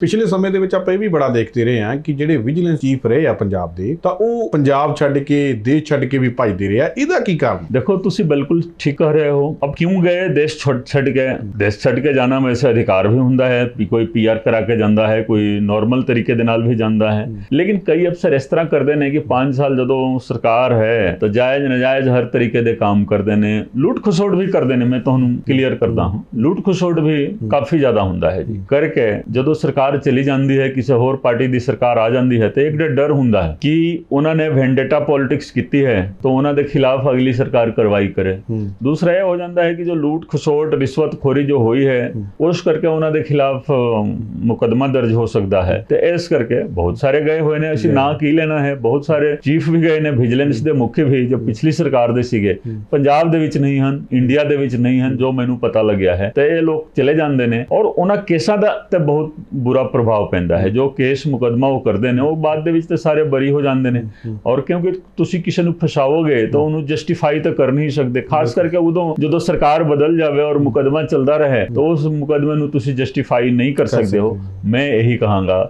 ਪਿਛਲੇ ਸਮੇਂ ਦੇ ਵਿੱਚ ਆਪਾਂ ਇਹ ਵੀ ਬੜਾ ਦੇਖਦੇ ਰਹੇ ਹਾਂ ਕਿ ਜਿਹੜੇ ਵਿਜੀਲੈਂਸ ਚੀਫ ਰਹੇ ਆ ਪੰਜਾਬ ਦੇ ਤਾਂ ਉਹ ਪੰਜਾਬ ਛੱਡ ਕੇ ਦੇਸ਼ ਛੱਡ ਕੇ ਵੀ ਭੱਜਦੇ ਰਹੇ ਆ। ਇਹਦਾ ਕੀ ਕਾਰਨ? देखो ਤੁਸੀਂ ਬਿਲਕੁਲ ਠੀਕ ਕਹਿ ਰਹੇ ਹੋ। ਅਬ ਕਿਉਂ ਗਏ? ਦੇਸ਼ ਛੱਡ ਛੱਡ ਕੇ ਦੇਸ਼ ਛੱਡ ਕੇ ਜਾਣਾ ਵੈਸੇ ਅਧਿਕਾਰ ਵੀ ਹੁੰਦਾ ਹੈ ਕੋਈ ਪੀਆਰ ਕਰਾ ਕੇ ਜਾਂਦਾ ਹੈ ਕੋਈ ਨਾਰਮਲ ਤਰੀਕੇ ਦੇ ਨਾਲ ਵੀ ਜਾਂਦਾ ਹੈ। ਲੇਕਿਨ ਕਈ ਅਫਸਰ ਇਸ ਤਰ੍ਹਾਂ ਕਰਦੇ ਨੇ ਕਿ 5 ਸਾਲ ਜਦੋਂ ਸਰਕਾਰ ਹੈ ਤਾਂ ਜਾਇਜ਼ ਨਜਾਇਜ਼ ਹਰ ਤਰੀਕੇ ਦੇ ਕੰਮ ਕਰਦੇ ਨੇ। ਲੁੱਟ ਖਸੋਟ ਵੀ ਕਰਦੇ ਨੇ ਮੈਂ ਤੁਹਾਨੂੰ ਕਲੀਅਰ ਕਰਦਾ ਹਾਂ। ਲੁੱਟ ਖਸੋਟ ਵੀ ਕਾਫੀ ਜ਼ਿਆਦਾ ਹੁੰਦਾ ਹੈ ਜੀ। ਕਰਕੇ ਜਦੋਂ ਸਰਕਾਰ ਚਲੀ ਜਾਂਦੀ ਹੈ ਕਿਸੇ ਹੋਰ ਪਾਰਟੀ ਦੀ ਸਰਕਾਰ ਆ ਜਾਂਦੀ ਹੈ ਤੇ ਇੱਕ ਡਰ ਹੁੰਦਾ ਹੈ ਕਿ ਉਹਨਾਂ ਨੇ ਵੈਂਡੇਟਾ ਪੋਲਿਟਿਕਸ ਕੀਤੀ ਹੈ ਤਾਂ ਉਹਨਾਂ ਦੇ ਖਿਲਾਫ ਅਗਲੀ ਸਰਕਾਰ ਕਾਰਵਾਈ ਕਰੇ। ਦੂਸਰਾ ਇਹ ਹੋ ਜਾਂਦਾ ਹੈ ਕਿ ਜੋ ਲੂਟ ਖਸੋਟ ਰਿਸ਼ਵਤਖੋਰੀ ਜੋ ਹੋਈ ਹੈ ਉਸ ਕਰਕੇ ਉਹਨਾਂ ਦੇ ਖਿਲਾਫ ਮੁਕਦਮਾ ਦਰਜ ਹੋ ਸਕਦਾ ਹੈ। ਤੇ ਇਸ ਕਰਕੇ ਬਹੁਤ ਸਾਰੇ ਗਏ ਹੋਏ ਨੇ ਅਸੀਂ ਨਾਂ ਕੀ ਲੈਣਾ ਹੈ ਬਹੁਤ ਸਾਰੇ ਚੀਫ ਵੀ ਗਏ ਨੇ ਵਿਜੀਲੈਂਸ ਦੇ ਮੁਖੀ ਵੀ ਜੋ ਪਿਛਲੀ ਸਰਕਾਰ ਦੇ ਸੀਗੇ। ਪੰਜਾਬ ਦੇ ਵਿੱਚ ਨਹੀਂ ਹਨ ਇੰਡੀਆ ਦੇ ਵਿੱਚ ਨਹੀਂ ਹਨ ਜੋ ਮੈਨੂੰ ਪਤਾ ਲੱਗਿਆ ਹੈ। ਤੇ ਇਹ ਲੋਕ ਚਲੇ ਜਾਂਦੇ ਨੇ ਔਰ ਉਹਨਾਂ ਕੇਸਾਂ ਦਾ ਤੇ ਬਹੁਤ ਬੁਰਾ ਪ੍ਰਭਾਵ ਪੈਂਦਾ ਹੈ। ਜੋ ਕੇਸ ਮੁਕਦਮਾ ਉਹ ਕਰਦੇ ਨੇ ਉਹ ਬਾਅਦ ਦੇ ਵਿੱਚ ਤੇ ਸਾਰੇ ਬਰੀ ਹੋ ਜਾਂਦੇ ਨੇ। ਔਰ ਕਿਉਂਕਿ ਤੁਸੀਂ ਕਿਸੇ ਨੂੰ ਫਸਾਓਗੇ ਤਾਂ ਉਹਨੂੰ ਜਸਟੀਫਾਈ ਤਾਂ ਕਰ ਨਹੀਂ ਸਕਦੇ। ਖਾਸ ਕਰਕੇ ਉਦੋਂ ਜਦੋਂ ਸਰਕਾਰ ਬਦਲ ਜਾਵੇ ਔਰ ਮੁਕਦਮਾ ਚੱਲਦਾ ਰਹੇ ਤਾਂ ਉਸ ਮੁਕਦਮੇ ਨੂੰ ਤੁਸੀਂ ਜਸਟੀਫਾਈ ਨਹੀਂ ਕਰ ਸਕਦੇ ਹੋ। ਮੈਂ ਇਹੀ ਕਹਾਂਗਾ